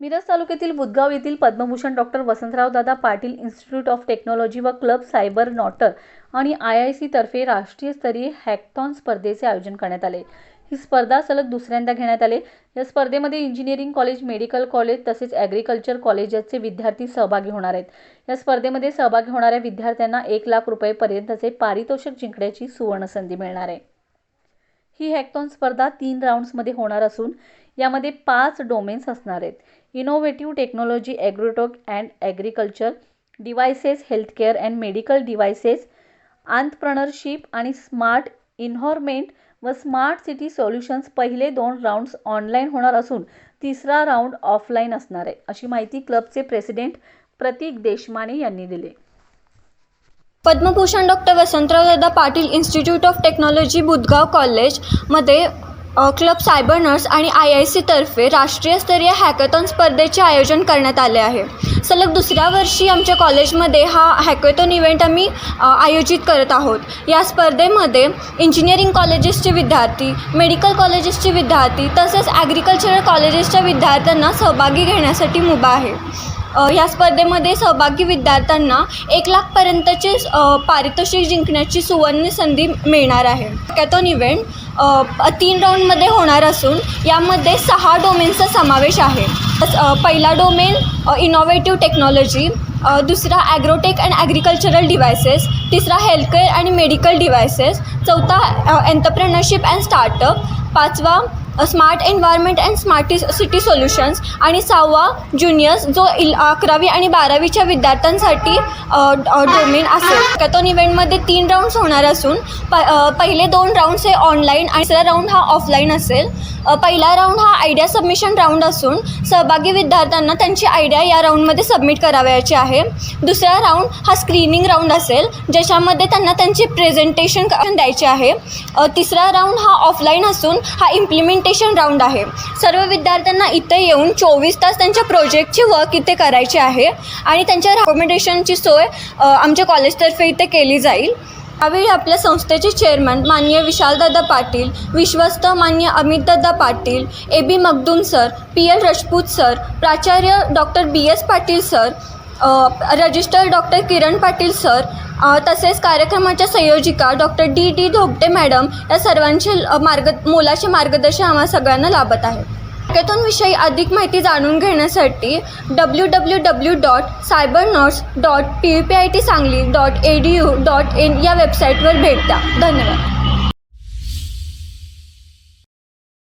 मिरज तालुक्यातील बुदगाव येथील Padmabhushan doctor Vasantrao Dada Patil institute of technology व क्लब सायबर नॉटर आणि आय आय सीतर्फे राष्ट्रीय स्तरीय हॅकथॉन स्पर्धेचे आयोजन करण्यात आले. ही स्पर्धा सलग दुसऱ्यांदा घेण्यात आले. या स्पर्धेमध्ये इंजिनिअरिंग कॉलेज मेडिकल कॉलेज तसेच ॲग्रिकल्चर कॉलेजचे विद्यार्थी सहभागी होणार आहेत. या स्पर्धेमध्ये सहभागी होणाऱ्या विद्यार्थ्यांना एक लाख रुपयेपर्यंतचे पारितोषिक जिंकण्याची सुवर्णसंधी मिळणार आहे. ही हॅकथॉन स्पर्धा तीन राऊंड्समध्ये होणार असून यामध्ये पाच डोमेन्स असणार आहेत. Innovative technology agrotech and agriculture devices healthcare and medical devices entrepreneurship आणि स्मार्ट इन्व्हॉर्मेंट व स्मार्ट सिटी सोल्युशन्स पहिले दोन राऊंड्स ऑनलाईन होणार असून तिसरा राऊंड ऑफलाईन असणार आहे. अशी माहिती क्लबचे प्रेसिडेंट प्रतीक देशमाने यांनी दिली. Padmabhushan doctor Vasantraodada Patil institute of technology Budhgaon कॉलेजमध्ये क्लब सायबर नर्स आणि आय आय सीतर्फे राष्ट्रीय स्तरीय हॅकॅथॉन स्पर्धेचे आयोजन करण्यात आले आहे. सलग दुसऱ्या वर्षी आमच्या कॉलेजमध्ये हा हॅकॅथॉन इव्हेंट आम्ही आयोजित करत आहोत. या स्पर्धेमध्ये इंजिनिअरिंग कॉलेजेसचे विद्यार्थी मेडिकल कॉलेजेसचे विद्यार्थी तसेच ॲग्रिकल्चरल कॉलेजेसच्या विद्यार्थ्यांना सहभागी घेण्यासाठी मुभा आहे. या स्पर्धेमध्ये सहभागी विद्यार्थ्यांना एक लाखपर्यंतचे पारितोषिक जिंकण्याची सुवर्ण संधी मिळणार आहे. हॅकॅथॉन इव्हेंट तीन राऊंडमध्ये होणार असून यामध्ये सहा डोमेनचा समावेश आहे. पहिला डोमेन इनोव्हेटिव्ह टेक्नॉलॉजी दुसरा ॲग्रोटेक अँड ॲग्रिकल्चरल डिव्हायसेस तिसरा हेल्थकेअर आणि मेडिकल डिव्हायसेस चौथा एंटरप्रेनरशिप अँड स्टार्टअप पाचवा smart environment and smart city solutions आणि सहावा ज्युनियर्स जो इल अकरावी आणि बारावीच्या विद्यार्थ्यांसाठी डोमेन असेल. हॅकॅथॉन इव्हेंटमध्ये तीन राऊंड्स होणार असून प पहिले दोन राऊंड्स हे ऑनलाईन आणि तिसरा राऊंड हा ऑफलाईन असेल. पहिला राऊंड हा आयडिया सबमिशन राऊंड असून सहभागी विद्यार्थ्यांना त्यांची आयडिया या राऊंडमध्ये सबमिट करावयाची आहे. दुसरा राऊंड हा स्क्रीनिंग राऊंड असेल ज्याच्यामध्ये त्यांना त्यांची प्रेझेंटेशन द्यायचे आहे. तिसरा राऊंड हा ऑफलाईन असून हा इम्प्लिमेंट इम्प्लिमेंटेशन राऊंड आहे. सर्व विद्यार्थ्यांना इथे येऊन चोवीस तास त्यांच्या प्रोजेक्टची वर्क इथे करायची आहे. आणि त्यांच्या अकोमोडेशनची सोय आमच्या कॉलेजतर्फे इथे केली जाईल. यावेळी आपल्या संस्थेचे चेअरमन माननीय विशालदादा पाटील विश्वस्त मान्य Amitdada Patil A B Magdum sir P L Rajput sir प्राचार्य doctor B S Patil sir register doctor Kiran Patil sir तसेच कार्यक्रमाच्या संयोजिका doctor D D Dhopate madam या सर्वांचे मार्ग मोलाचे मार्गदर्शन आम्हा सगळ्यांना लाभत आहे. हॅकेथॉनविषयी अधिक माहिती जाणून घेण्यासाठी W W W dot Cybernauts dot P U P I T Sangli dot E D U dot in या वेबसाईटवर भेट द्या. धन्यवाद.